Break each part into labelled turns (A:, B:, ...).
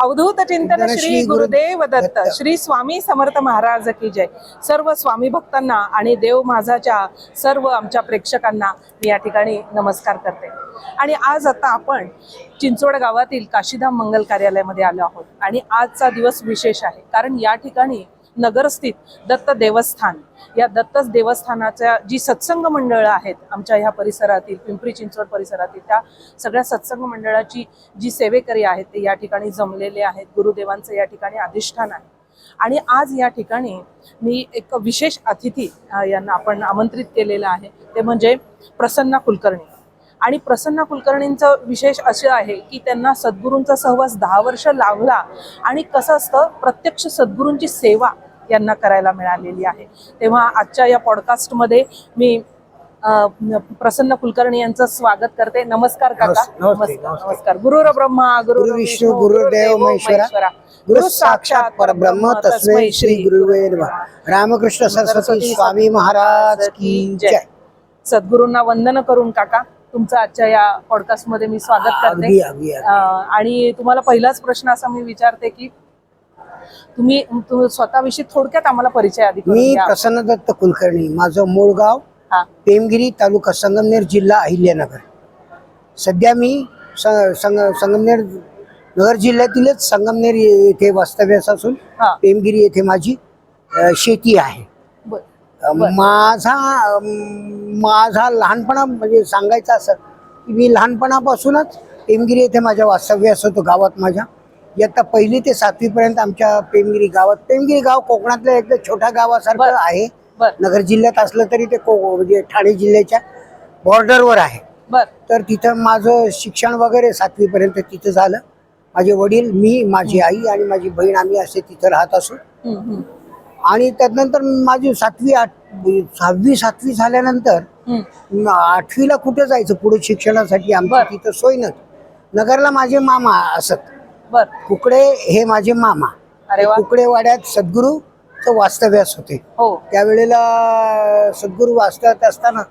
A: अवधूत चिंतन श्री गुरुदेव दत्त. श्री स्वामी समर्थ महाराज की जय. सर्व स्वामी भक्तांना आणि देव माझाच्या सर्व आमच्या प्रेक्षकांना मी या ठिकाणी नमस्कार करते. आणि आज आता आपण चिंचवड गावातील काशीधाम मंगल कार्यालयामध्ये आलो आहोत. आणि आजचा दिवस विशेष आहे. कारण या ठिकाणी नगरस्थित दत्त देवस्थान. या दत्त देवस्थानाच्या जी सत्संग मंडळं आहेत आमच्या ह्या परिसरातील पिंपरी चिंचवड परिसरातील त्या सगळ्या सत्संग मंडळाची जी सेवेकरी आहेत ते या ठिकाणी जमलेले आहेत. गुरुदेवांचं या ठिकाणी अधिष्ठान आहे. आणि आज या ठिकाणी मी एक विशेष अतिथी यांना आपण आमंत्रित केलेलं आहे. ते म्हणजे प्रसन्ना कुलकर्णी. आणि प्रसन्न कुलकर्णींचं विशेष असं आहे की त्यांना सद्गुरूंचा सहवास दहा वर्ष लाभला आणि कसं असतं प्रत्यक्ष सद्गुरूंची सेवा यांना करायला मिळालेली आहे. तेव्हा आजच्या या पॉडकास्टमध्ये मी प्रसन्न कुलकर्णी यांचं स्वागत करते. नमस्कार काका. नमस्कार गुरुर ब्रह्मा गुरु
B: गुरु विष्णू गुरुदेव महेश्वरा. गुरु साक्षात परब्रह्म तस्मै श्री गुरुवे रामकृष्ण सरस्वती स्वामी महाराज की जय.
A: सद्गुरूंना वंदन करून काका. तुमचं आजच्या या पॉडकास्टमध्ये मी स्वागत करते. आणि तुम्हाला पहिलाच प्रश्न असा मी विचारते की तुम्ही स्वतःविषयी थोडक्यात आम्हाला परिचय आधी
B: मी. प्रसन्न दत्त कुलकर्णी. माझं मूळ गाव पेमगिरी तालुका संगमनेर जिल्हा अहिल्यानगर. सध्या मी संगमनेर नगर जिल्ह्यातीलच संगमनेर येथे वास्तव्यास असून पेमगिरी येथे माझी शेती आहे. माझा माझा लहानपणा म्हणजे सांगायचं असं की मी लहानपणापासूनच पेमगिरी येथे माझ्या वास्तव्यास होतो गावात माझ्या. इयत्ता पहिली ते सातवी पर्यंत आमच्या पेमगिरी गावात पेमगिरी गाव कोकणातल्या एकदम छोट्या गावासारखं. आहे. नगर जिल्ह्यात असलं तरी ते को म्हणजे ठाणे जिल्ह्याच्या बॉर्डरवर आहे. तर तिथं माझं शिक्षण वगैरे सातवी पर्यंत तिथं झालं. माझे वडील मी माझी आई आणि माझी बहीण आम्ही असे तिथं राहत असू. आणि त्यानंतर माझी सातवी आठ सहावी सातवी झाल्यानंतर आठवीला कुठे जायचं? पुढे शिक्षणासाठी आमची
A: बरं.
B: तिथं सोय नव्हती. नगरला माझे मामा असत.
A: बर.
B: कुकडे हे माझे मामा. कुकडे वाड्यात सद्गुरूचं वास्तव्यास होते.
A: हो.
B: त्यावेळेला सद्गुरू वास्तव्यात असताना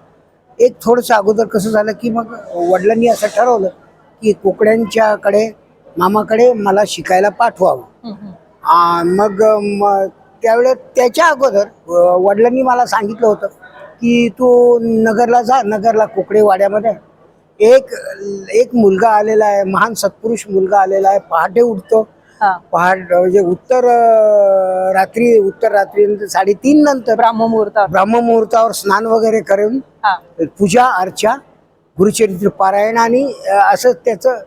B: एक थोडंसं अगोदर कसं झालं की मग वडिलांनी असं ठरवलं की कुकड्यांच्याकडे मामाकडे मला शिकायला पाठवावं. मग त्यावेळेस त्याच्या अगोदर वडिलांनी मला सांगितलं होतं की तू नगरला जा नगरला कोकडे वाड्यामध्ये. एक एक मुलगा आलेला आहे महान सत्पुरुष मुलगा आलेला आहे पहाटे उठतो. पहाट म्हणजे उत्तर रात्री उत्तर रात्री साडेतीन नंतर
A: ब्राह्ममुहूर्तात
B: ब्रह्ममुहूर्तावर स्नान वगैरे करून पूजा अर्चा गुरुचरित्र पारायण आणि असं त्याचं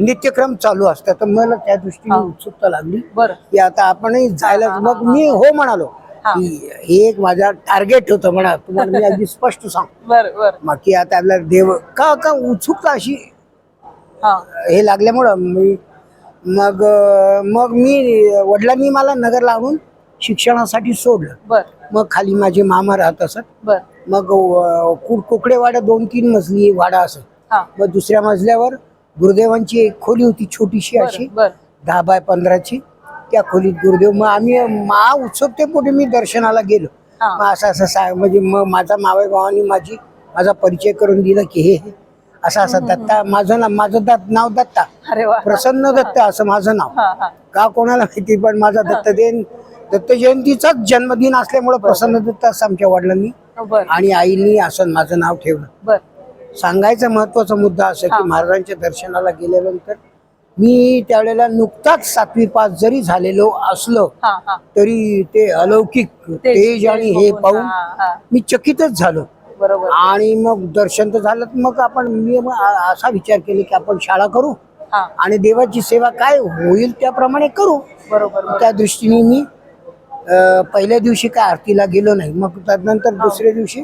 B: नित्यक्रम चालू असतं तर मला त्या दृष्टीने. उत्सुकता लागली.
A: बर.
B: की आता आपणही जायला मग मी हो म्हणालो
A: हा.
B: की हे एक माझा टार्गेट होतं म्हणा. तुम्हाला मी अगदी स्पष्ट सांग
A: बर बर.
B: मग की आता आपल्याला देव का का उत्सुकता अशी
A: हा.
B: लागल्यामुळं मी मग मग मी वडिलांनी मला नगरला आणून शिक्षणासाठी सोडलं. मग खाली माझे मामा राहत असत. मग अं, कु- कोकडे वाडा दोन तीन मजली वाडा असत. मग दुसऱ्या मजल्यावर गुरुदेवांची एक खोली होती छोटीशी अशी दहा बाय पंधराची. त्या खोलीत गुरुदेव मग आम्ही मा उत्सुकतेपोटी मी दर्शनाला गेलो. मग असं असं सा म्हणजे मग माझा मावळ भावानी माझी माझा परिचय करून दिला की हे असं असं दत्ता माझं ना माझं दत्त नाव दत्ता. प्रसन्न दत्त असं माझं नाव. का कोणाला माहिती पण माझा दत्त देन दत्त जयंतीचाच जन्मदिन असल्यामुळे प्रसन्न दत्त असं आमच्या वडिलांनी आणि आईनी असं माझं नाव ठेवलं. सांगायचा महत्त्वाचा मुद्दा असं. की महाराजांच्या दर्शनाला गेल्यानंतर मी त्यावेळेला नुकताच सातवी पास जरी झालेलो असलो तरी ते अलौकिक तेज आणि हे पाहून. मी चकितच झालो
A: बरोबर
B: आणि मग दर्शन तर झालं तर मग आपण मी असा विचार केला की आपण शाळा करू
A: हा
B: आणि देवाची सेवा काय होईल त्याप्रमाणे करू
A: बरोबर.
B: त्या दृष्टीने मी पहिल्या दिवशी काय आरतीला गेलो नाही मग त्यानंतर दुसऱ्या दिवशी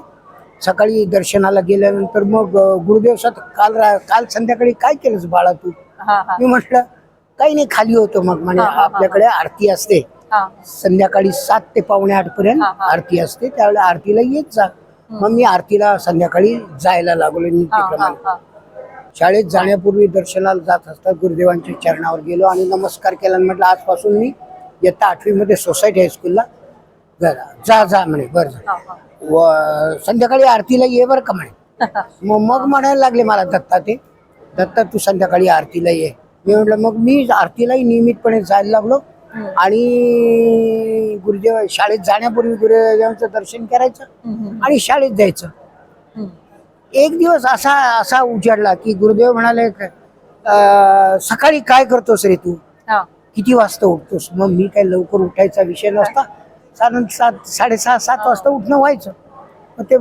B: सकाळी दर्शनाला गेल्यानंतर मग गुरुदेव सात काल काल संध्याकाळी काय केलंस बाळा तू? मी म्हटलं काही नाही खाली होतो मग. म्हणे
A: हा.
B: आपल्याकडे आरती असते. संध्याकाळी सात ते पावणे आठ पर्यंत. आरती असते. त्यावेळेला आरतीला येत जा. मग मी आरतीला संध्याकाळी जायला लागलो नित्यप्रमाणे
A: हा
B: शाळेत जाण्यापूर्वी दर्शनाला जात असतात गुरुदेवांच्या चरणावर गेलो आणि नमस्कार केला म्हटलं आजपासून मी इयत्ता आठवीमध्ये सोसायटी हायस्कूलला जा जा जा म्हणे बरं जा. व संध्याकाळी आरतीला ये बरं का म्हणे. मग मग म्हणायला लागले मला दत्ता ते. दत्ता तू संध्याकाळी आरतीला ये. मी म्हटलं मग मी आरतीलाही नियमितपणे जायला लागलो. आणि गुरुदेव शाळेत जाण्यापूर्वी गुरुदेवांचं दर्शन करायचं आणि शाळेत जायचं. एक दिवस असा असा उजाडला की गुरुदेव म्हणाले "अं, सकाळी काय करतोस रे तू? किती वाजता उठतोस? मग मी काही लवकर उठायचा विषय नसता. साधारण सात साडेसहा सात वाजता उठणं व्हायचं मग ते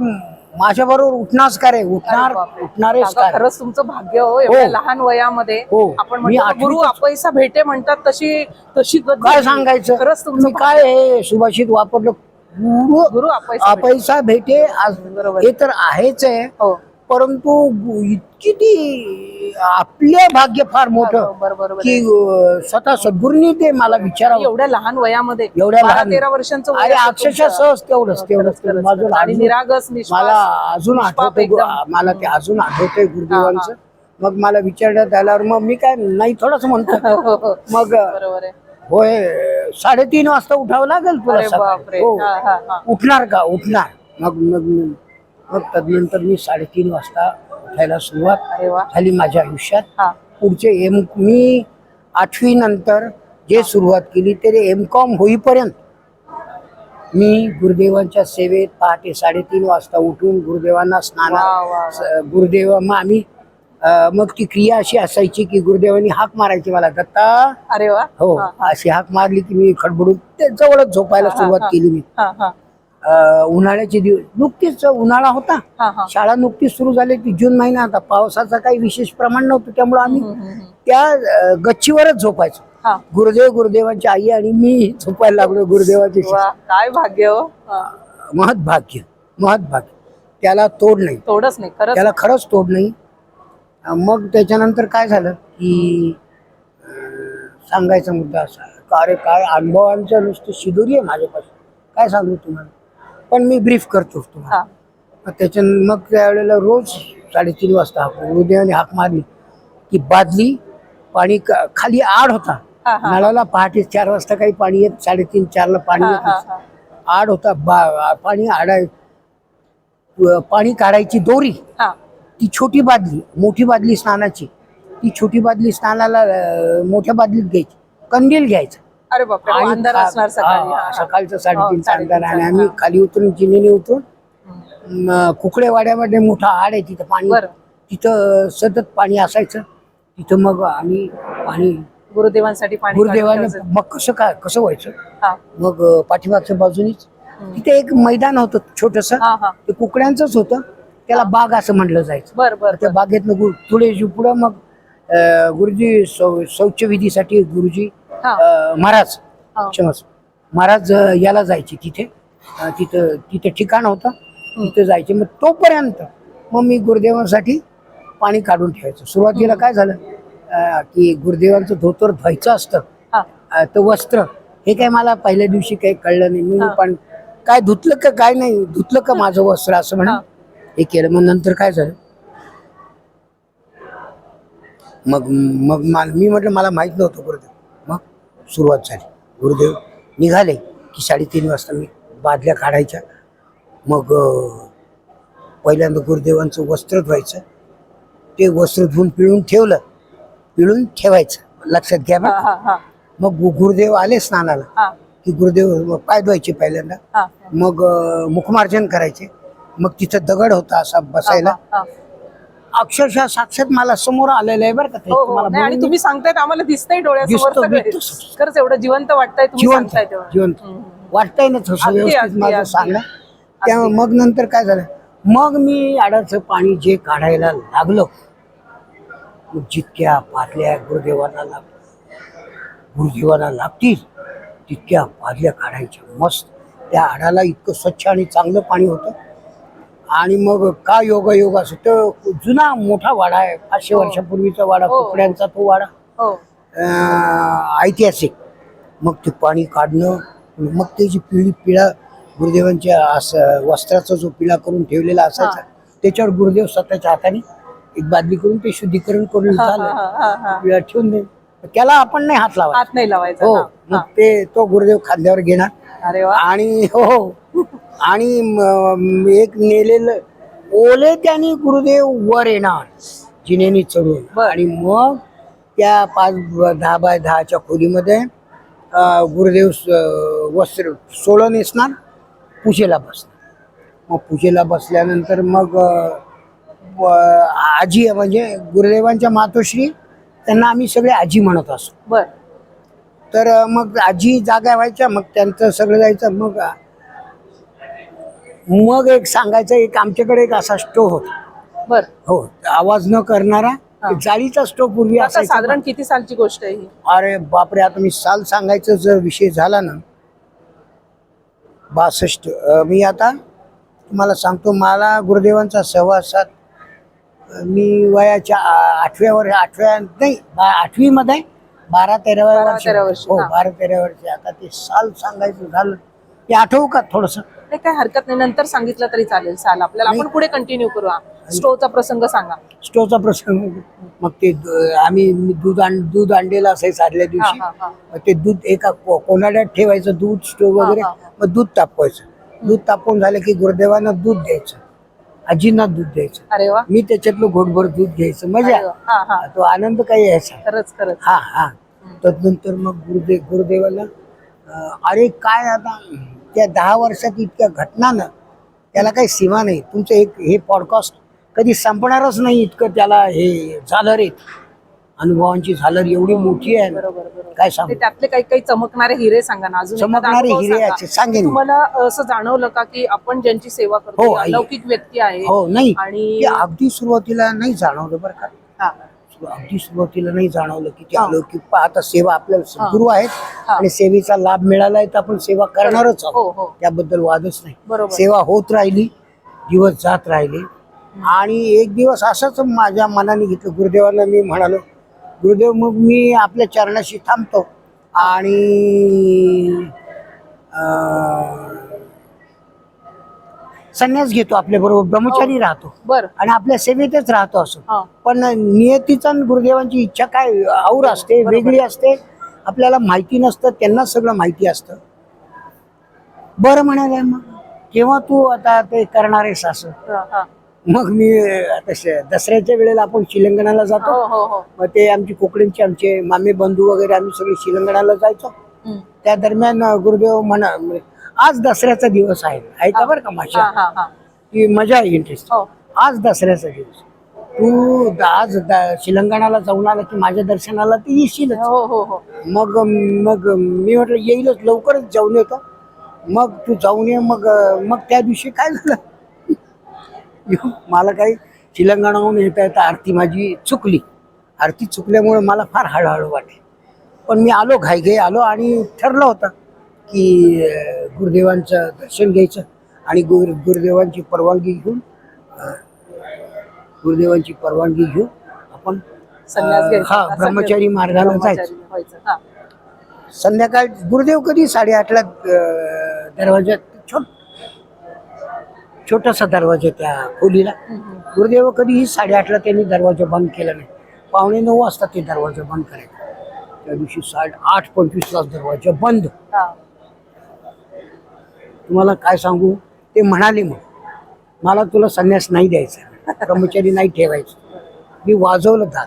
B: माझ्या बरोबर उठणारच का रे उठणार. उठणारेच काय
A: खरंच तुमचं भाग्य हो एवढ्या
B: हो.
A: लहान वयामध्ये
B: हो.
A: आपण
B: मी
A: म्हणतो ना, गुरु अपयसा भेटे म्हणतात तशी तशी गत
B: काय. सांगायचं
A: खरंच तुमचं
B: मी काय हे सुभाषित वापरलं गुरु
A: गुरु भेटे.
B: अपैसा भेटे आज
A: बरोबर.
B: हे तर आहेच आहे
A: हो
B: परंतु इतकी ती आपले भाग्य फार मोठं
A: बरोबर बरोबर
B: की अं, स्वतः सद्गुरूंनी ते मला विचारावं
A: एवढ्या लहान वयामध्ये
B: एवढ्या
A: बारा
B: लहान-
A: तेरा वर्षांचं वय
B: अरे
A: असेल
B: अक्षरशः
A: तुमचं.
B: सहज तेवढंच तेवढंच
A: खरंच, खरंच,
B: माझं.
A: आणि
B: अजून-
A: निरागस
B: मला अजून
A: निष्पाप
B: आठवतं
A: एकदम.
B: मला ते अजून आठवतंय गुरुदेवांचं मग मला विचारण्यात आल्यावर मग मी काय नाही थोडंच म्हणतो
A: हो, हो, हो.
B: मग
A: बरोबर आहे
B: होय साडेतीन वाजता उठावं लागेल तुला
A: अरे
B: सकाळी.
A: बापरे
B: हो.
A: हा, हा, हा.
B: उठणार का उठणार मग मग मग तदनंतर मी साडेतीन वाजता उठायला सुरुवात झाली माझ्या आयुष्यात. पुढचे एम मी आठवी नंतर जे सुरुवात केली ते एम कॉम होईपर्यंत मी गुरुदेवांच्या सेवेत पहाटे साडेतीन वाजता उठून गुरुदेवांना स्नान गुरुदेव मग आम्ही मग ती क्रिया अशी असायची की गुरुदेवांनी हाक मारायची मला. दत्ता!
A: अरे वा.
B: हो अशी हाक मारली की मी खडबडून ते जवळच झोपायला सुरुवात. केली मी. उन्हाळ्याचे दिवस नुकतीच उन्हाळा होता. शाळा नुकतीच सुरू झाली ती जून महिना. होता पावसाचा काही विशेष प्रमाण नव्हतं. त्यामुळे आम्ही. त्या गच्चीवरच झोपायचो.
A: हा.
B: गुरुदेव गुरुदेवांची आई आणि मी झोपायला लागलो गुरुदेवाची
A: काय भाग्य हो.
B: महत भाग्य महत भाग्य. त्याला तोड नाही.
A: थोडंच नाही
B: त्याला खरंच तोड नाही. मग त्याच्यानंतर काय झालं की सांगायचा मुद्दा असा का अरे काय अनुभवांचं नुसतं शिदोरी आहे माझ्यापासून काय सांगू तुम्हाला? पण मी ब्रीफ करतो तुम्हाला.
A: हा.
B: मग त्याच्या मग त्यावेळेला रोज साडेतीन वाजता उदयाने हाक मारली की बादली पाणी खाली आड होता. नळाला पहाटे चार वाजता काही पाणी येत साडेतीन चारला पाणी येत. आड होता बा पाणी आडाय पाणी काढायची दोरी.
A: हा.
B: ती छोटी बादली मोठी बादली स्नानाची. ती छोटी बादली स्नानाला मोठ्या बादलीत घ्यायची. कंदील घ्यायचा.
A: अरे बापरे हो,
B: आणि
A: अंधार असणार सकाळी.
B: हा,
A: हा, हा.
B: सकाळचं
A: हो,
B: साडेतीनचा
A: साडेतीनचा,
B: अंधार आणि आम्ही
A: हा.
B: खाली उतरून जिनेने उतरून. म, कुकडेवाड्यामध्ये मोठा आड आहे तिथं पाणी.
A: बरं.
B: तिथं सतत पाणी असायचं. तिथं मग आम्ही पाणी
A: गुरुदेवांसाठी पाणी
B: गुरुदेवाने
A: काढून.
B: मग कसं काय कसं व्हायचं?
A: हा.
B: मग अं, पाठीमागच्या बाजूनीच तिथे एक मैदान होतं छोटस.
A: हा हा.
B: ते कुकड्यांचंच होतं. त्याला बाग असं म्हटलं जायचं.
A: बर बर
B: त्या बागेतनं गुरु पुढे जी- पुढं मग अं, गुरुजी शौ- शौचविधीसाठी गुरुजी
A: हा
B: अं, महाराज
A: हा.
B: क्षमस्व. महाराज अं, याला जायचे तिथे. अं, तिथं तिथे ठिकाण होतं. तिथं जायचे. मग तोपर्यंत मग मी गुरुदेवांसाठी पाणी काढून ठेवायचं. सुरुवातीला काय झालं? अं, की गुरुदेवांचं धोतर धुवायचं असतं.
A: हा.
B: अं, तर वस्त्र हे काय मला पहिल्या दिवशी काही कळलं नाही. मी
A: हा.
B: पण काय धुतलं का काय नाही. धुतलं का माझं वस्त्र असं म्हणून
A: हा.
B: हे केलं. मग नंतर काय झालं? मग मग मा- मी म्हटलं मला माहीत नव्हतं गुरुदेव. सुरुवात झाली. गुरुदेव निघाले की साडेतीन वाजता मी बादल्या काढायच्या. मग पहिल्यांदा गुरुदेवांचं वस्त्र धुवायचं. ते वस्त्र धुवून पिळून ठेवलं. पिळून ठेवायचं. लक्षात घ्या
A: हा
B: मग गुरुदेव आले स्नानाला. की गुरुदेव मग पाय धुवायचे पहिल्यांदा. मग मुखमार्जन करायचे. मग तिथं दगड होता असा बसायला. अक्षरशः साक्षात मला समोर आलेलं आहे बरं का ते.
A: हो हो
B: तुम्हाला
A: नाही, आणि
B: बोलून
A: तुम्ही सांगतायत आम्हाला दिसतंय डोळ्यासमोर
B: दिसतं,
A: सगळं.
B: दिसतं.
A: खरंच एवढं जिवंत वाटतंय तुम्ही
B: जिवंत
A: सांगताय
B: जिवंत. वाटतंय ना तसं
A: अगदी,
B: व्यवस्थित
A: अगदी,
B: माझं
A: अगदी.
B: सांगणं त्यामुळे मग नंतर काय झालं मग मी आडाचं पाणी जे काढायला लागलो मग जितक्या पातल्या गुरुदेवांना लाग गुरुदेवांना लागतील तितक्या पातल्या काढायच्या मस्त त्या आडाला इतकं स्वच्छ आणि चांगलं पाणी होतं आणि मग का योगा योगा असं तो जुना मोठा वाडा आहे. पाचशे
A: हो.
B: वर्षापूर्वीचा वाडा
A: हो.
B: कुकड्यांचा तो वाडा.
A: हो.
B: अं, ऐतिहासिक. मग ते पाणी काढणं मग ते जी पिळी पिळा गुरुदेवांच्या असं वस्त्राचा जो पिळा करून ठेवलेला असायचा त्याच्यावर गुरुदेव स्वतःच्या हाताने एक बादली करून ते शुद्धीकरण करून
A: हा,
B: झालं.
A: हा, हा, हा.
B: पिळा ठेवून दे. त्याला आपण नाही हात लावा
A: हात नाही लावायचा
B: हो.
A: हा,
B: मग
A: हा.
B: ते तो गुरुदेव खांद्यावर घेणार.
A: अरे वा.
B: आणि हो आणि म- एक नेलेलं ओले त्याने गुरुदेव वर येणार जिनेनी चढून.
A: बर.
B: आणि मग त्या पाच दहा बाय दहाच्या खोलीमध्ये अं, गुरुदेव स- वस्त्र सोळं नेसणार पूजेला बसणार. मग पूजेला बसल्यानंतर मग अं, व- आजी म्हणजे गुरुदेवांच्या मातोश्री त्यांना आम्ही सगळे आजी म्हणत असतो.
A: बर.
B: तर मग आजी जागा व्हायच्या मग त्यांचं सगळं जायचं मग मग एक सांगायचं एक आमच्याकडे एक असा स्टोव होता.
A: बर.
B: हो आवाज न करणारा. जाळीचा स्टोव पूर्वी असायचा.
A: साधारण किती सालची गोष्ट आहे ही?
B: अरे बापरे आता मी साल सांगायचं जर विषय झाला ना बासष्ट मी आता तुम्हाला सांगतो मला गुरुदेवांचा सहवासात मी वयाच्या आ- आठव्या नाही आठवीमध्ये बारा तेराव्या वर्षी
A: तेरा वर्षी,
B: हो. बारा तेरा वर्षी. आता ते साल सांगायचं झालं ते आठवू का थोडस?
A: नाही काय हरकत नाही. नंतर सांगितलं तरी चालेल साल. आपल्याला आपण पुढे कंटिन्यू करू हा. स्टोचा प्रसंग सांगा.
B: स्टोवचा प्रसंग मग ते द- आम्ही मी दूध आण दूध आणलेलं असायचं आदल्या दिवशी.
A: हा, हा.
B: मग ते दूध एका को- कोनाड्यात ठेवायचं दूध स्टोव वगैरे
A: हा, हा.
B: मग दूध तापवायचं. दूध तापवून झालं की गुरुदेवांना दूध द्यायचं. आजींना दूध द्यायचं.
A: अरे वा.
B: मी त्याच्यातलं घोटभर दूध घ्यायचं. मजा.
A: अरे वा. हा हा.
B: तो आनंद काही यायचा
A: खरंच खरंच.
B: हा हा. तदनंतर मग गुरुदेव गुरुदेवाला अरे काय आता त्या दहा वर्षात इतक्या घटना ना त्याला काही सीमा नाही. तुमचं एक हे पॉडकास्ट कधी संपणारच नाही इतकं त्याला हे झालं रे. अनुभवांची झालर एवढी मोठी आहे. काय सांगू?
A: त्यातले काही काही चमकणारे हिरे सांगा ना. अजून
B: चमकणारे हिरे सांगेन मी.
A: तुम्हाला असं जाणवलं का की आपण ज्यांची सेवा
B: हो,
A: करतो. अलौकिक व्यक्ती आहे
B: हो नाही.
A: आणि
B: अगदी सुरुवातीला नाही जाणवलं बरं का.
A: हा,
B: अगदी सुरुवातीला नाही जाणवलं की ते. अलौकिक पहा, आता सेवा आपल्याला सद्गुरू आहेत. आणि सेवेचा लाभ मिळालाय तर आपण सेवा करणारच
A: हो
B: आहोत.
A: हो.
B: त्याबद्दल वादच नाही.
A: बरोबर.
B: सेवा होत राहिली दिवस जात राहिले. आणि एक दिवस असंच माझ्या मनाने घेतलं. गुरुदेवांना मी म्हणालो गुरुदेव मग मी आपल्या चरणाशी थांबतो आणि संन्यास घेतो आपल्या बरोबर ब्रह्मचारी राहतो.
A: बर.
B: आणि आपल्या सेवेतच राहतो असं.
A: हा.
B: पण नियतीचा आणि गुरुदेवांची इच्छा काय और असते वेगळी असते आपल्याला माहिती नसतं त्यांना सगळं माहिती असतं. बरं म्हणाले मग केव्हा तू आता ते करणार आहेस असं?
A: हा, हा.
B: मग मी आता दसऱ्याच्या वेळेला आपण शिलंगणाला जातो.
A: हो हो हो.
B: मग ते आमची कोकणीचे आमचे मामे बंधू वगैरे आम्ही सगळे शिलंगणाला जायचो. त्या दरम्यान गुरुदेव म्हणा आज दसऱ्याचा दिवस आहे. ऐका बरं का माझ्या ती मजा आहे इंटरेस्ट
A: हो.
B: आज दसऱ्याचा दिवस. तू आज द- शिलंगणाला जाऊन आला की माझ्या दर्शनाला ते येशीलच.
A: हो हो हो.
B: मग मग मी म्हटलं येईलच लवकरच जाऊन येतो. मग तू जाऊन ये मग मग त्या दिवशी काय झालं? मला काही शिलंगणाहून येता येता आरती माझी चुकली. आरती चुकल्यामुळे मला फार हळूहळू वाटे पण मी आलो घाईघाई आलो आणि ठरलं होतं. की गुरुदेवांचं दर्शन घ्यायचं आणि गुरु गुरुदेवांची परवानगी घेऊन गुरुदेवांची परवानगी घेऊन आपण. हा ब्रह्मचारी मार्गाला जायचं. संध्याकाळ गुरुदेव कधी साडेआठला अं, दरवाज्यात छोट छोटासा दरवाजा त्या खोलीला. गुरुदेव कधीही साडेआठला त्यांनी दरवाजा बंद केला नाही पावणे नऊ वाजता ते दरवाजा बंद करायचे त्या दिवशी साडे आठ पंचवीसला दरवाजा बंद. तुम्हाला काय सांगू? ते म्हणाले मग. मला तुला संन्यास नाही द्यायचा. ब्रह्मचारी नाही ठेवायचं. मी वाजवलं
A: हा.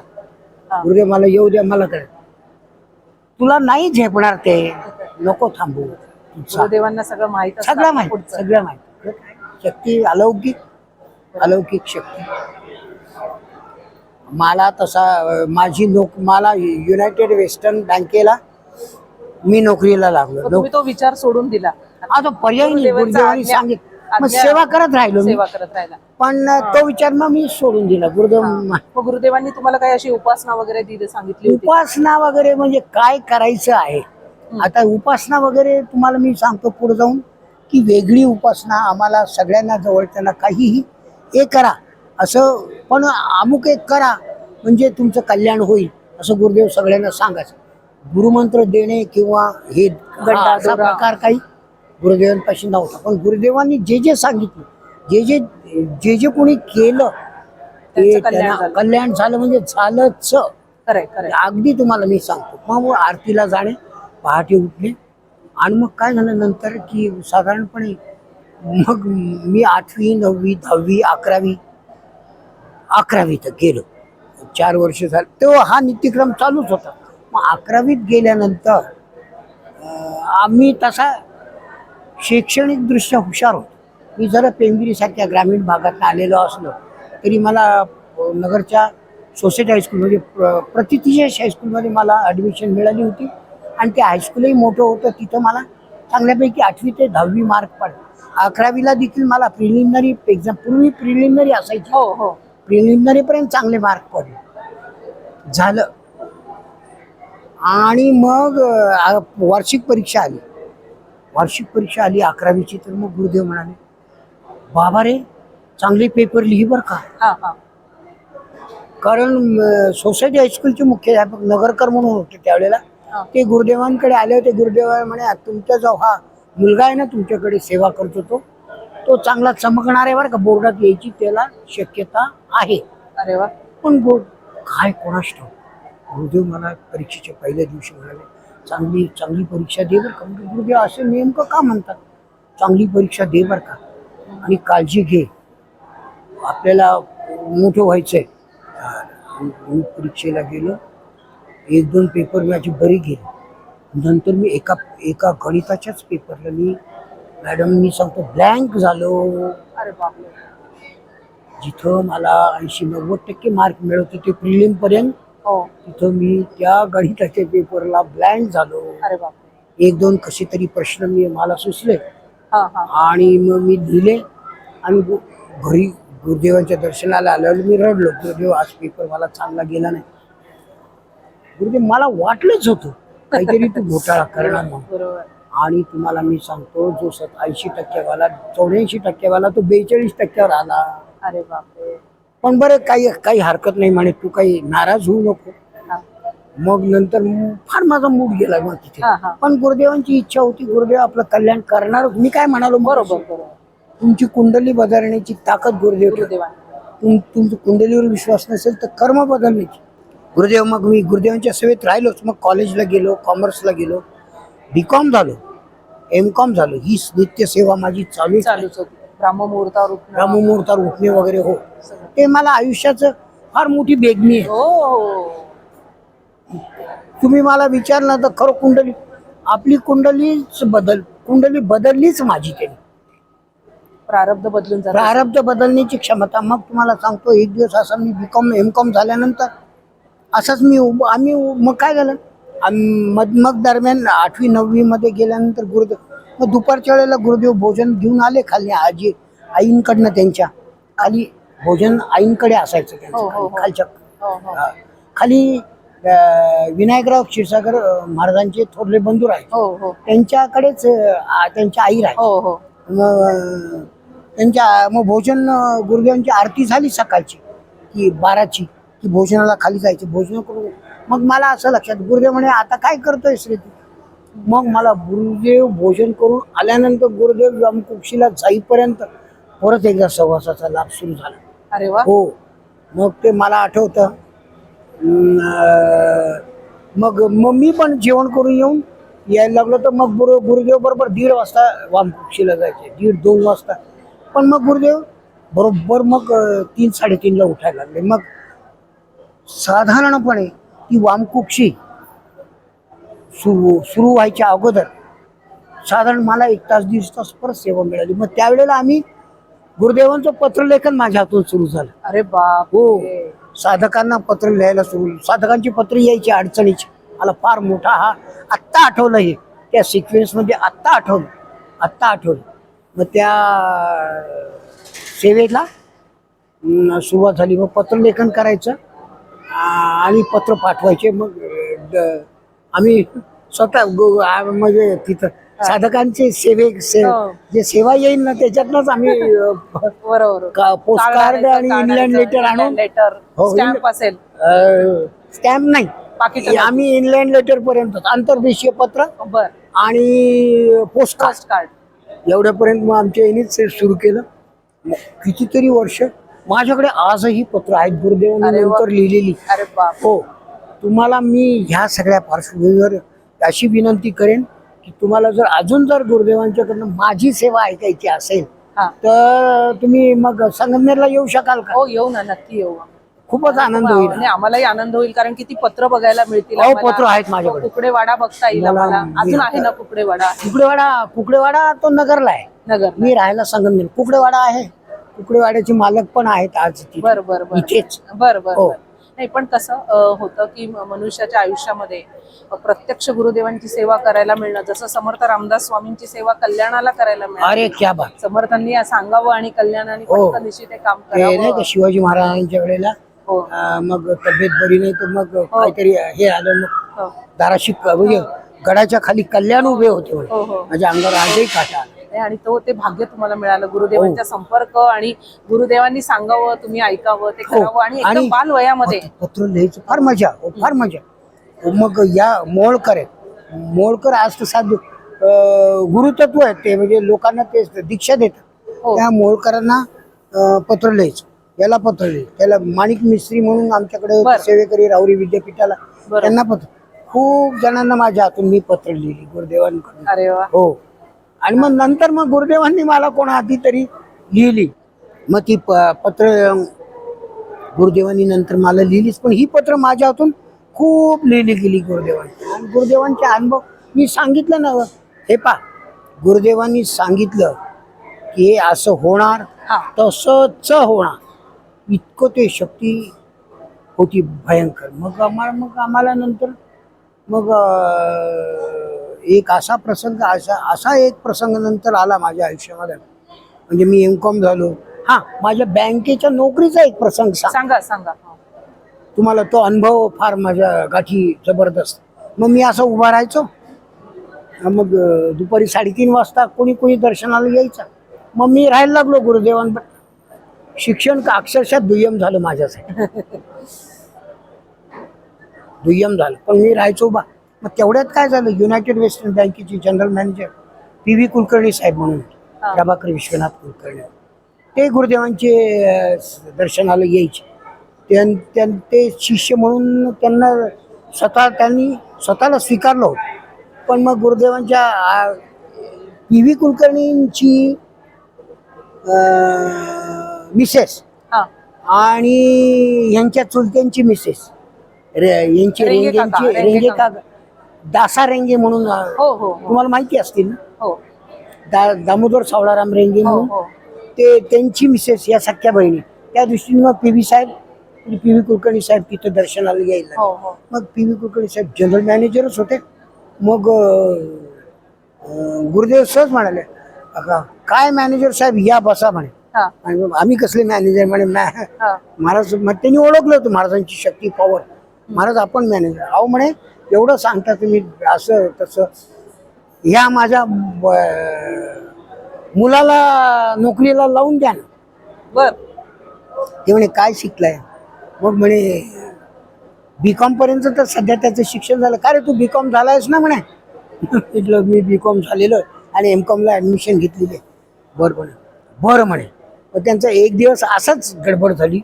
B: गुरुदेव मला येऊ द्या मला कळत तुला नाही झेपणार ते. नको थांबू.
A: गुरुदेवांना सगळं माहीत
B: सगळं माहिती. सगळं माहिती. शक्ती अलौकिक अलौकिक शक्ती. मला तसा माझी नोक मला युनायटेड वेस्टर्न बँकेला मी नोकरीला लागलो.
A: तो विचार सोडून दिला.
B: आता पर्याय नाही गुरुदेवांनी
A: आज्ञा-
B: सांगित मग सेवा करत राहिलो मी.
A: सेवा करत राहिला.
B: पण तो विचार मग मी सोडून दिला गुरुदेव
A: मग गुरुदेवांनी तुम्हाला काही अशी उपासना वगैरे दिली सांगितली होती?
B: उपासना वगैरे म्हणजे काय करायचं आहे? आता उपासना वगैरे तुम्हाला मी सांगतो पुढे जाऊन की वेगळी उपासना आम्हाला सगळ्यांना जवळच्यांना काहीही हे करा. असं पण अमुक एक करा म्हणजे तुमचं कल्याण होईल असं गुरुदेव सगळ्यांना सांगायचं. गुरुमंत्र देणे किंवा हे हा, असा. प्रकार काही गुरुदेवांपाशी नव्हता. पण गुरुदेवांनी जे जे सांगितलं जे जे जे जे कोणी केलं ते त्यांना
A: झालं.
B: कल्याण झालं म्हणजे झालंच. अगदी तुम्हाला मी सांगतो. मग आरतीला जाणे पहाटे उठले आणि मग काय झालं नंतर की साधारणपणे मग मी आठवी नववी दहावी अकरावी अकरावी तर गेलो. चार वर्ष झाले. तेव्हा हा नित्यक्रम चालूच होता. मग अकरावीत गेल्यानंतर आम्ही तसा शैक्षणिकदृष्ट्या हुशार होतो. मी जरा पेंगिरीसारख्या ग्रामीण भागात आलेलो असलो तरी मला नगरच्या सोसायटी हायस्कूलमध्ये प्र प्रतितीजेश हायस्कूलमध्ये मला ॲडमिशन मिळाली होती. आणि ते हायस्कूलही मोठं होतं. तिथं मला चांगल्यापैकी आठवी ते दहावी मार्क पडले अकरावीला देखील मला प्रिलिमिनरी एक्झाम पूर्वी प्रिलिमिनरी असायची.
A: हो हो.
B: प्रिलिमिनरी पर्यंत चांगले मार्क पडले. झालं. आणि मग वार्षिक परीक्षा आली. वार्षिक परीक्षा आली अकरावीची तर मग गुरुदेव म्हणाले बाबा रे चांगले पेपर लिही बरं का.
A: हा हा.
B: कारण सोसायटी हायस्कूलचे मुख्याध्यापक नगरकर म्हणून होते त्यावेळेला. ते गुरुदेवांकडे आले होते. गुरुदेव म्हणे तुमचा जो हा मुलगा आहे ना तुमच्याकडे सेवा करतो तो तो चांगला चमकणार आहे बरं का. बोर्डात यायची त्याला शक्यता आहे.
A: अरे वा.
B: पण गो काय कोणास ठाऊक. गुरुदेव मला परीक्षेच्या पहिल्या दिवशी म्हणाले चांगली चांगली परीक्षा दे बरं का. म्हणजे गुरुदेव असं नेमकं का म्हणतात? चांगली परीक्षा दे बरं का. आणि काळजी घे. आपल्याला मोठं व्हायचंय. आणि मी परीक्षेला गेलो. एक दोन पेपर माझी बरी गेली नंतर मी एका एका गणिताच्याच पेपरला मी मॅडम मी सांगतो ब्लँक झालो.
A: अरे
B: जिथं मला ऐंशी नव्वद टक्के मार्क मिळत होते प्रिलिम पर्यंत
A: हो.
B: तिथं मी त्या गणिताच्या पेपरला ब्लँक झालो.
A: अरे बापरे.
B: एक दोन कसे तरी प्रश्न मी मला सुचले.
A: हा हा.
B: आणि मग मी लिहिले आणि गु- घरी गुरुदेवांच्या दर्शनाला आल्यावर मी रडलो. गुरुदेव आज पेपर मला चांगला गेला नाही. गुरुदेव मला वाटलंच होतं. काहीतरी तू घोटाळा करणार म्हणून.
A: बरोबर.
B: आणि तुम्हाला मी सांगतो जो सत ऐंशी टक्केवाला चौऱ्याऐंशी टक्केवाला तो बेचाळीस टक्क्यावर आला.
A: अरे बापरे.
B: पण बरं काही काही हरकत नाही म्हणे तू काही नाराज होऊ नको. मग नंतर फार माझा मूड गेला मग तिथे. पण गुरुदेवांची इच्छा होती गुरुदेव आपलं कल्याण करणार मी काय म्हणालो
A: बरोबर
B: तुमची कुंडली बदलण्याची ताकद गुरुदेव तुम तुमचं कुंडलीवर विश्वास नसेल तर कर्म बदलण्याची. गुरुदेव मग मी गुरुदेवांच्या सेवेत राहिलोच. मग कॉलेजला गेलो कॉमर्सला गेलो. बी कॉम झालो. एम कॉम झालो. ही नित्य सेवा माझी चालू
A: चालूच होती. ब्राह्ममुहूर्तावर उठणं.
B: राममुहूर्तावर उठणे वगैरे हो. ते मला आयुष्याचं फार मोठी बेगमी आहे.
A: हो हो.
B: तुम्ही मला विचारलं तर खरं कुंडली आपली कुंडलीच बदल कुंडली बदललीच माझी त्यांनी
A: प्रारब्ध बदलून जात
B: प्रारब्ध बदलण्याची क्षमता मग तुम्हाला सांगतो एक दिवस असं मी बी कॉम एम कॉम झाल्यानंतर असंच मी उभं- आम्ही उ- मग काय झालं? मग मग दरम्यान आठवी नववी मध्ये गेल्यानंतर गुरुदेव मग दुपारच्या वेळेला गुरुदेव भोजन घेऊन आले खाली आजी आईंकडनं त्यांच्या. खाली भोजन आईंकडे असायचं त्यांचं
A: हो, हो,
B: खाली,
A: हो.
B: खालच्या. खाली विनायकराव क्षीरसागर महाराजांचे थोरले बंधू आहेत
A: हो हो.
B: त्यांच्याकडेच त्यांच्या आई राहत
A: हो हो.
B: मग त्यांच्या मग भोजन गुरुदेवांची आरती झाली सकाळची की बाराची की भोजनाला खाली जायचे भोजन करून. मग मला असं लक्षात गुरुदेव म्हणे आता काय करतोय श्री तू? मग मला गुरुदेव भोजन करून आल्यानंतर गुरुदेव रामकुक्षीला जाईपर्यंत परत एकदा सहवासाचा लाभ सुरू झाला.
A: अरे वा.
B: हो. मग ते मला आठवत. मग मग मी पण जेवण करून येऊन यायला लागलो तर मग गुरु गुरुदेव बरोबर दीड वाजता वामकुक्षीला जायचे. दीड दोन वाजता. पण मग गुरुदेव बरोबर मग तीन साडेतीनला उठायला लागले. मग साधारणपणे ती वामकुक्षी सुरू सुरू व्हायच्या अगोदर साधारण मला एक तास दीड तास परत सेवा मिळाली. मग त्यावेळेला आम्ही गुरुदेवांचं पत्रलेखन माझ्या हातून सुरू झालं.
A: अरे बाप
B: हो. साधकांना पत्र लिहायला सुरू साधकांची पत्र यायची अडचणीची. मला फार मोठा हा आत्ता आठवलं हे. त्या सिक्वेन्समध्ये आत्ता आठवलं. आत्ता आठवलं. मग त्या सेवेला सुरुवात झाली. मग पत्रलेखन करायचं. आणि पत्र पाठवायचे. मग आम्ही स्वतः म्हणजे तिथं साधकांचे सेवे से-
A: हो.
B: जे सेवा येईल ना त्याच्यातनंच आम्ही अं,
A: बरोबर.
B: पोस्ट कार्ड आणि इंग्लंड लेटर आणून?
A: लेटर
B: हो,
A: स्टॅम्प असेल.
B: स्टॅम्प नाही. आम्ही इंग्लंड लेटर पर्यंत आंतरदेशीय पत्र
A: बर.
B: आणि पोस्ट कार्ड
A: पोस्ट कार्ड
B: एवढ्यापर्यंत मग आमच्या यांनीच सुरू केलं. मग कितीतरी वर्ष माझ्याकडे आजही पत्र आहेत. गुरुदेवांनी
A: अरे वा.
B: नंतर लिहिलेली.
A: अरे बाप.
B: हो. तुम्हाला मी ह्या सगळ्या पार्श्वभूमीवर अशी विनंती करेन की तुम्हाला जर अजून जर गुरुदेवांच्याकडनं माझी सेवा ऐकायची असेल
A: हा.
B: तर तुम्ही मग संगमनेरला येऊ शकाल का?
A: हो येऊ ना नक्की येऊ
B: खूपच आनंद होईल.
A: आणि आम्हालाही आनंद होईल कारण किती पत्र बघायला मिळतील
B: अहो,
A: आम्हाला.
B: पत्र आहेत माझ्याकडे.
A: कुकडे वाडा बघता येईल
B: मला
A: आम्हाला.
B: मी
A: अजून आहे ना कुकडे वाडा?
B: कुकडेवाडा कुकडेवाडा तो नगरला आहे.
A: नगर
B: मी राहायला संगमनेर. कुकडेवाडा आहे. कुकडेवाड्याचे मालक पण आहेत आज तिथे.
A: बर बर बर.
B: इथेच.
A: बर बर
B: हो.
A: बर. नाही पण कसं होतं की मनुष्याच्या आयुष्यामध्ये प्रत्यक्ष गुरुदेवांची सेवा करायला मिळणं जसं समर्थ रामदास स्वामींची सेवा कल्याणाला करायला मिळाली.
B: अरे क्या बात.
A: समर्थांनी सांगावं आणि कल्याणाने
B: हो.
A: निश्चित काम करावं.
B: शिवाजी महाराजांच्या वेळेला?
A: हो.
B: मग तब्येत बरी नाही तर मग काहीतरी हे आलं मग
A: हो.
B: दाराशी म्हणजे गडाच्या खाली कल्याण उभे होते. म्हणे.
A: हो हो.
B: माझ्या अंगावर आजही काटा आला.
A: नाही, आणि तो ते भाग्य तुम्हाला मिळालं गुरुदेवांच्या
B: हो.
A: संपर्क आणि गुरुदेवांनी सांगावं तुम्ही ऐकावं ते
B: हो.
A: करावं आणि एकदम बाल वयामध्ये
B: पत्र- लिहायचं फार मजा हो, फार मजा मग या मोळकर आहेत मोळकर आज तर साधू गुरुतत्व आहे ते म्हणजे लोकांना ते दीक्षा देतात. त्या मोळकरांना पत्र लिहायचं याला पत्र लिहायचं त्याला माणिक मिस्त्री म्हणून आमच्याकडे. सेवेकरी राहुरी विद्यापीठाला. त्यांना पत्र खूप जणांना माझ्या हातून मी पत्र लिहिली गुरुदेवांकडून हो आणि मग नंतर मग गुरुदेवांनी मला कोण आधी तरी लिहिली. मग ती प- पत्र गुरुदेवांनी नंतर मला लिहिलीच. पण ही पत्र माझ्या हातून खूप लिहिली गेली गुरुदेवांची. आणि गुरुदेवांचे अनुभव मी सांगितलं ना हे पा गुरुदेवांनी सांगितलं की हे असं होणार
A: हा.
B: तसंच होणार. इतकं ते शक्ती होती भयंकर. मग आम्हाला मग आम्हाला नंतर मग एक असा प्रसंग असा असा एक प्रसंग नंतर आला माझ्या आयुष्यामध्ये. म्हणजे मी एम कॉम झालो. हा माझ्या बँकेच्या नोकरीचा एक प्रसंग सांग.
A: सांगा हो.
B: तुम्हाला तो अनुभव फार माझ्या गाठी जबरदस्त. मग मी असं उभा राहायचो. मग दुपारी साडेतीन वाजता कोणी कोणी दर्शनाला यायचं. मग मी राहायला लागलो गुरुदेवांवर शिक्षण का अक्षरशः दुय्यम झालं माझ्यासाठी. दुय्यम झालं. पण मी राहायचो बा मग तेवढ्यात काय झालं? युनायटेड वेस्टर्न बँकेचे general manager P V Kulkarni साहेब म्हणून. प्रभाकर विश्वनाथ कुलकर्णी. ते गुरुदेवांचे दर्शनाला यायचे. त्यां त्यां- ते शिष्य म्हणून त्यांना स्वतः त्यांनी स्वतःला स्वीकारलं होतं. पण मग गुरुदेवांच्या पी व्ही कुलकर्णींची मिसेस
A: हा.
B: आणि ह्यांच्या चुलत्यांची मिसेस रे यांची रेंगेंची
A: रेंगे
B: रेंगे
A: काका.
B: दासा रेंगे म्हणून
A: हो हो हो.
B: तुम्हाला माहिती असतील ना?
A: हो.
B: दा दामोदर सावळाराम रेंगे
A: हो
B: म्हणून.
A: हो.
B: ते त्यांची मिसेस या सख्या बहिणी. त्या दृष्टीने मग पी व्ही साहेब पी व्ही कुलकर्णी साहेब तिथं दर्शनाला यायला.
A: हो हो.
B: मग पी व्ही कुलकर्णी साहेब जनरल मॅनेजरच होते. मग अं, गुरुदेव सहज म्हणाले "अगा, काय मॅनेजर साहेब या बसा म्हणे.
A: हा.
B: आणि मग आम्ही कसले मॅनेजर म्हणे? "मॅ-
A: हा.
B: महाराज मग त्यांनी ओळखलं होतं महाराजांची शक्ती पॉवर महाराज आपण मॅनेजर अहो म्हणे एवढं सांगता तुम्ही असं तसं. ह्या माझ्या मुलाला नोकरीला लावून द्या ना.
A: बर.
B: ते म्हणे काय शिकलाय? मग म्हणे बी कॉम पर्यंत तर सध्या त्याचं शिक्षण झालं. का रे तू बी कॉम झालायस ना? म्हणे. म्हटलं मी बी कॉम झालेलो आणि एम कॉमला ॲडमिशन घेतलेली आहे. बरं म्हणे बरं म्हणे. मग त्यांचा एक दिवस असाच गडबड झाली.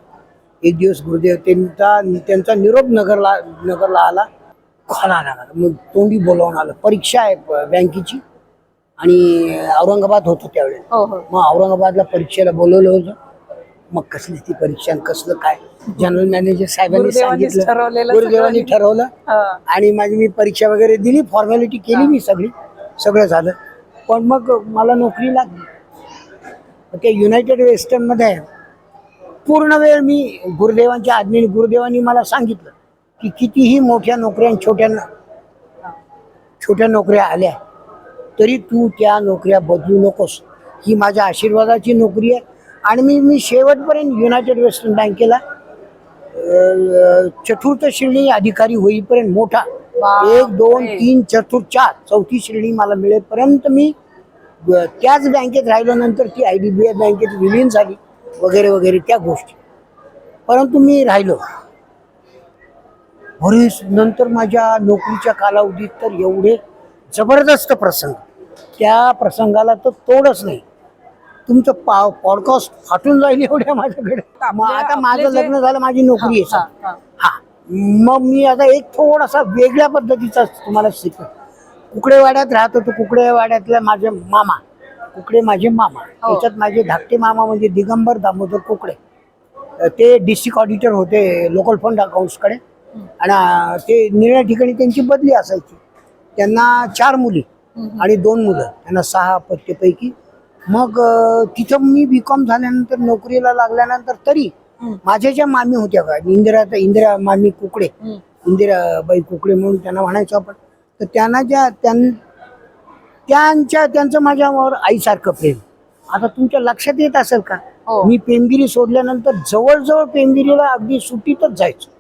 B: एक दिवस गुरुदेव त्यांचा त्यांचा निरोप नगरला नगरला आला. खाला आला मग तोंडी बोलावून आलं. परीक्षा आहे बँकेची. आणि औरंगाबाद होतो त्यावेळेस.
A: हो हो.
B: मग औरंगाबादला परीक्षेला बोलवलं होतं. मग कसली ती परीक्षा कसलं काय? जनरल मॅनेजर साहेबांनी सांगितलं. गुरुदेवांनी. ठरवलं.
A: हा.
B: आणि माझी मी परीक्षा वगैरे दिली. फॉर्मॅलिटी केली मी सगळी. सगळं झालं. पण मग मला नोकरी लागली. ते युनायटेड वेस्टर्नमध्ये पूर्ण वेळ मी गुरुदेवांच्या आज्ञेने गुरुदेवांनी मला सांगितलं. की कितीही मोठ्या नोकऱ्या आणि छोट्या छोट्या नोकऱ्या आल्या तरी तू त्या नोकऱ्या बदलू नकोस. ही माझ्या आशीर्वादाची नोकरी आहे. आणि मी मी शेवटपर्यंत युनायटेड वेस्टर्न बँकेला चतुर्थ श्रेणी अधिकारी होईपर्यंत मोठा. एक दोन तीन चतुर्थ चार चौथी श्रेणी मला मिळेपर्यंत मी त्याच बँकेत राहिलो नंतर ती आय डी बी आय बँकेत विलीन झाली वगैरे वगैरे त्या गोष्टी. परंतु मी राहिलो. बरेच नंतर माझ्या नोकरीच्या कालावधीत तर एवढे जबरदस्त प्रसंग. त्या प्रसंगाला तर तोडच नाही. तुमचं पा पॉडकास्ट फाटून जाईल एवढ्या माझ्याकडे. आता माझं लग्न झालं माझी नोकरी आहे
A: हा,
B: मग मी आता एक थोडासा वेगळ्या पद्धतीचा तुम्हाला शिकतो कुकडेवाड्यात राहत होतो कुकडेवाड्यातल्या माझे मामा. कुकडे माझे मामा.
A: हो.
B: त्याच्यात माझे धाकटे मामा म्हणजे दिगंबर दामोदर कुकडे. ते डिस्ट्रिक्ट ऑडिटर होते लोकल फंड अकाउंट्सकडे आणि ते निर्णय ठिकाणी त्यांची बदली असायची. त्यांना चार मुली आणि दोन मुलं. त्यांना सहा पत्तेपैकी. मग तिथं मी बी कॉम झाल्यानंतर नोकरीला लागल्यानंतर तरी. माझ्या ज्या मामी होत्या का? इंदिरा इंदिरा मामी कुकडे. इंदिराबाई कुकडे म्हणून त्यांना म्हणायचो आपण. तर त्यांना ज्या त्यां त्यांच्या त्यांचं माझ्यावर आईसारखं प्रेम. आता तुमच्या लक्षात येत असेल का?
A: हो.
B: मी पेमगिरी सोडल्यानंतर जवळजवळ पेमगिरीला अगदी सुट्टीतच जायचो.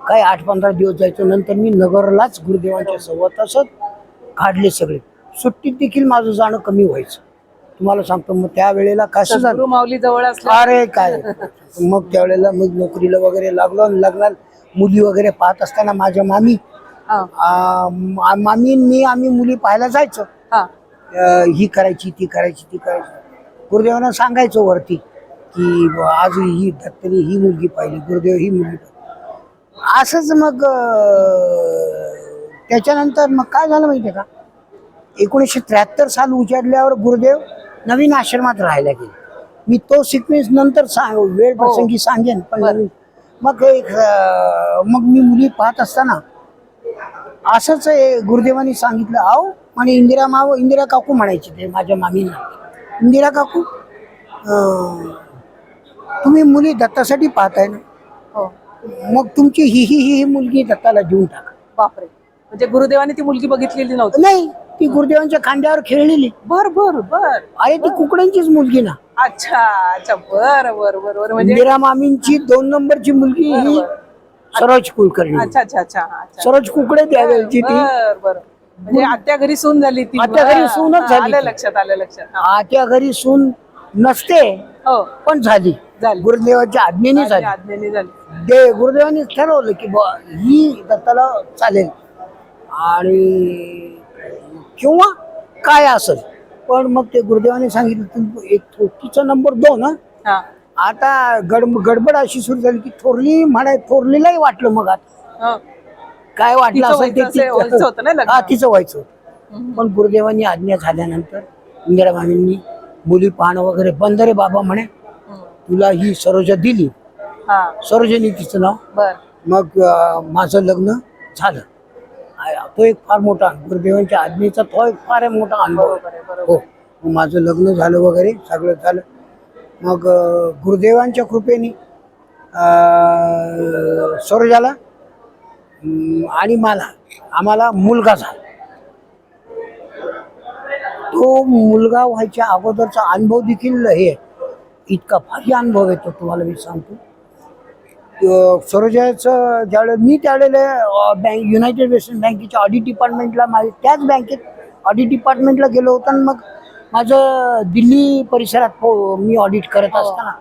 B: काय आठ पंधरा दिवस जायचो नंतर मी नगरलाच गुरुदेवांच्या सोबत असत काढले सगळे. सुट्टीत देखील माझं जाणं कमी व्हायचं. तुम्हाला सांगतो मग त्यावेळेला कसं झालं?
A: माऊली जवळ असलं
B: अरे काय? मग त्यावेळेला मग नोकरीला वगैरे लागलो आणि लग्नात मुली वगैरे पाहत असताना माझ्या मामी आ, मामी मी आम्ही मुली पाहायला जायचो.
A: हा.
B: ही करायची ती करायची ती करायची. गुरुदेवांना सांगायचो वरती की आज ही दत्तनी ही मुलगी पाहिली गुरुदेव ही मुलगी असंच मग त्याच्यानंतर मग काय झालं माहितीये का? एकोणीसशे त्र्याहत्तर साल उजाडल्यावर गुरुदेव नवीन आश्रमात राहायला गेले. मी तो सिक्वेन्स नंतर सांग वेळ प्रसंगी सांगेन पण. मग एक मग मी मुली पाहत असताना असंच हे गुरुदेवांनी सांगितलं आहो म्हणे इंदिरा माव इंदिरा काकू म्हणायची ते माझ्या मामींना. इंदिरा काकू तुम्ही मुली दत्तासाठी पाहताय ना?
A: हो.
B: मग तुमची ही ही ही मुलगी दत्ताला देऊन टाका.
A: बापरे. म्हणजे गुरुदेवाने ती मुलगी बघितलेली नव्हती?
B: नाही ती गुरुदेवांच्या खांद्यावर खेळलेली.
A: बर बर बर.
B: अरे ती कुकड्यांचीच मुलगी ना.
A: अच्छा अच्छा. बर बर बर बर. म्हणजे
B: इंदिरा मामींची दोन नंबरची मुलगी ही
A: बरोबर.
B: सरोज कुलकर्णी.
A: अच्छा अच्छा अच्छा अच्छा.
B: सरोज कुकडे द्यावेची ती.
A: बर बर. म्हणजे आत्या घरी सून झाली ती.
B: आत्या घरी
A: बर.
B: सूनच
A: हा,
B: झाली
A: आलं
B: ती.
A: लक्षात आलं लक्षात. हा.
B: आत्या घरी सून नसते
A: हो
B: पण झाली
A: झाली.
B: गुरुदेवाच्या आज्ञेने झाली
A: आज्ञेने झाली
B: दे गुरुदेवांनी ठरवलं की बुवा ही दत्ताला चालेल आणि किंवा काय असेल पण मग ते गुरुदेवाने सांगितलं तू एक थोरकीचा नंबर दोन हं.
A: हा
B: आता गड गडबड अशी सुरू झाली की थोरली म्हणाय थोरलीलाही वाटलं मग आता
A: हो.
B: काय वाटलं
A: तिचं
B: असेल ते
A: व्हायचं असेल- व्हायचं होतं ना
B: ती-
A: लग्न?
B: हा तिचं व्हायचं होतं. पण गुरुदेवांनी आज्ञा झाल्यानंतर इंदिराबाईंनी मुली पाहणं वगैरे बंद रे बाबा म्हणे. तुला ही सरोजा दिली.
A: हा.
B: सरोजनी तिचं नाव. मग अं, माझं लग्न झालं. आ- तो एक फार मोठा गुरुदेवांच्या आज्ञेचा तो एक फार मोठा अनुभव.
A: बरोबर
B: आहे.
A: आहे बरोबर.
B: हो. मग माझं लग्न झालं वगैरे सगळं झालं. मग अं, गुरुदेवांच्या कृपेने अं, सरोजाला अं, आणि मला आम्हाला मुलगा झाला. तो मुलगा व्हायच्या अगोदरचा अनुभव देखील हे. इतका भारी अनुभव येतो तुम्हाला मी सांगतो. सरोजाचं ज्यावेळेस मी त्यावेळेला बँक युनायटेड वेस्टर्न बँकेच्या ऑडिट डिपार्टमेंटला माझे त्याच बँकेत ऑडिट डिपार्टमेंटला गेलो होतो आणि मग माझं दिल्ली परिसरात पो- मी ऑडिट करत असताना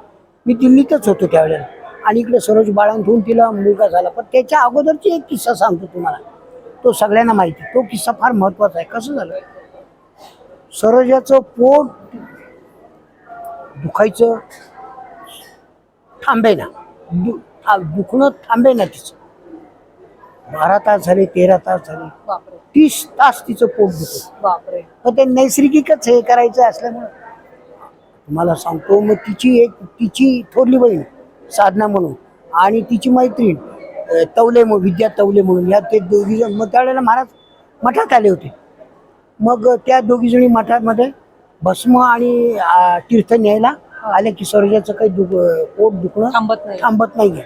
B: मी दिल्लीतच होतो त्यावेळेला. आणि इकडे सरोज बाळांत होऊन तिला मुलगा झाला. पण त्याच्या अगोदरची एक किस्सा सांगतो तुम्हाला. तो सगळ्यांना माहिती. तो किस्सा फार महत्त्वाचा आहे. कसं झालं? सरोजाचं पोट दुखायचं. थांबे ना. दु था- दुखणं थांबे ना तिचं. बारा तास झाले तेरा तास झाले.
A: बापरे.
B: तीस तास तिचं पोट दुखत
A: बापरे.
B: पण ते नैसर्गिकच हे करायचं असल्यामुळं तुम्हाला सांगतो मग तिची एक तिची थोरली बहीण साधना म्हणून आणि तिची मैत्रीण तवले म्हणून विद्या तवले म्हणून या ते दोघी जण मग त्यावेळेला महाराज मठात आले होते. मग त्या दोघी जणी मठामध्ये भस्म आणि तीर्थ न्यायला आले. की सरोजाचं काही दुख पोट दुखणं
A: थांबत नाही.
B: थांबत नाहीये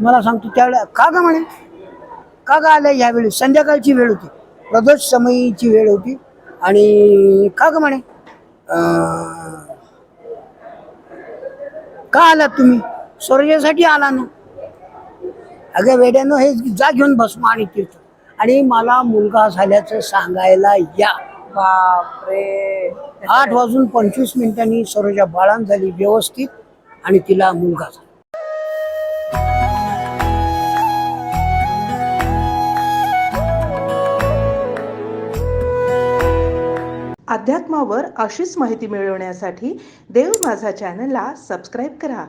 B: मला सांगतो त्यावेळेला का ग म्हणे? का ग आल्या यावेळी संध्याकाळची वेळ होती. प्रदोष समयीची वेळ होती. आणि का ग म्हणे? का आलात तुम्ही? स्वर्गासाठी आला ना. अगं वेड्यानं हे जा घेऊन भस्म आणि तीर्थ. आणि मला मुलगा झाल्याचं सांगायला या.
A: बापरे.
B: आठ वाजून पंचवीस मिनिटांनी सरोजा बाळान झाली व्यवस्थित आणि तिला मुलगा झाला.
C: अध्यात्मावर अशीच माहिती मिळवण्यासाठी देव माझा चॅनलला सबस्क्राईब करा.